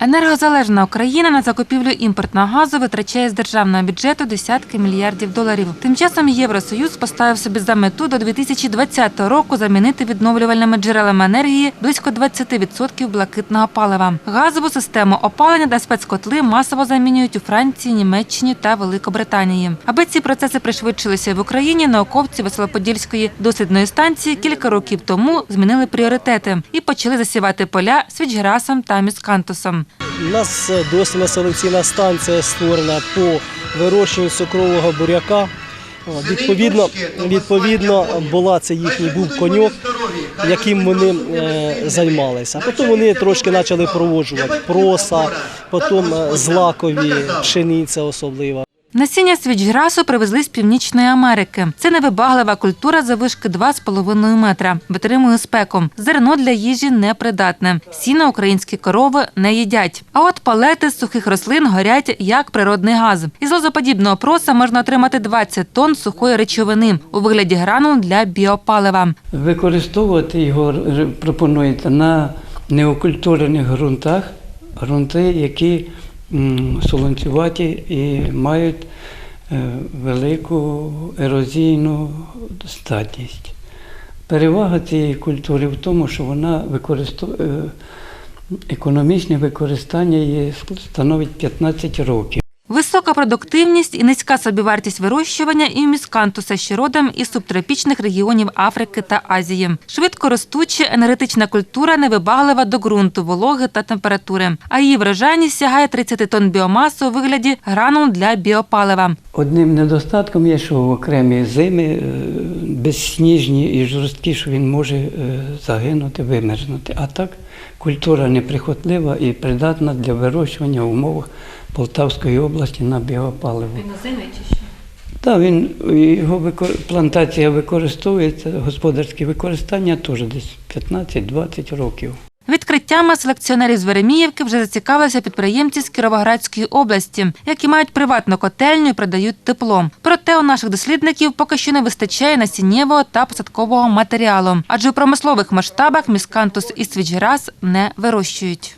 Енергозалежна Україна на закупівлю імпортного газу витрачає з державного бюджету десятки мільярдів доларів. Тим часом Євросоюз поставив собі за мету до 2020 року замінити відновлювальними джерелами енергії близько 20% блакитного палива. Газову систему опалення та спецкотли масово замінюють у Франції, Німеччині та Великобританії. Аби ці процеси пришвидшилися в Україні, науковці Веселоподільської дослідної станції кілька років тому змінили пріоритети і почали засівати поля свічграсом та міскантусом. У нас е, дослідна селекційна станція створена по вирощенню цукрового буряка. Відповідно, відповідно, була це їхній був коньок, яким вони е, займалися. Потім вони трошки почали проводжувати проса, потім е, злакові, пшениця особлива. Насіння свічграсу привезли з Північної Америки. Це невибаглива культура завишки 2,5 метра. Витримує спеку. Зерно для їжі непридатне. Сіно українські корови не їдять. А от палети з сухих рослин горять як природний газ. Із лозоподібного проса можна отримати 20 тонн сухої речовини у вигляді гранул для біопалива. Використовувати його пропонується на неокультурених ґрунтах, ґрунти, які солонцюваті і мають е, велику ерозійну статність. Перевага цієї культури в тому, що вона використовує економічне використання її становить 15 років. Висока продуктивність і низька собівартість вирощування і міскантуса, що родом із субтропічних регіонів Африки та Азії. Швидко ростуча енергетична культура невибаглива до ґрунту, вологи та температури. А її врожайність сягає 30 тонн біомаси у вигляді гранул для біопалива. Одним недостатком є, що в окремі зими е, безсніжні і жорсткі, що він може е, загинути, вимерзнути. А так культура неприхотлива і придатна для вирощування в умовах Полтавської області на біопаливо. Чи що? Так, він його викор- плантація використовується, господарське використання теж десь 15-20 років. Відкриттями селекціонерів з Вереміївки вже зацікавилися підприємці з Кіровоградської області, які мають приватну котельню і продають тепло. Проте у наших дослідників поки що не вистачає насіннєвого та посадкового матеріалу, адже у промислових масштабах міскантус і свічграс не вирощують.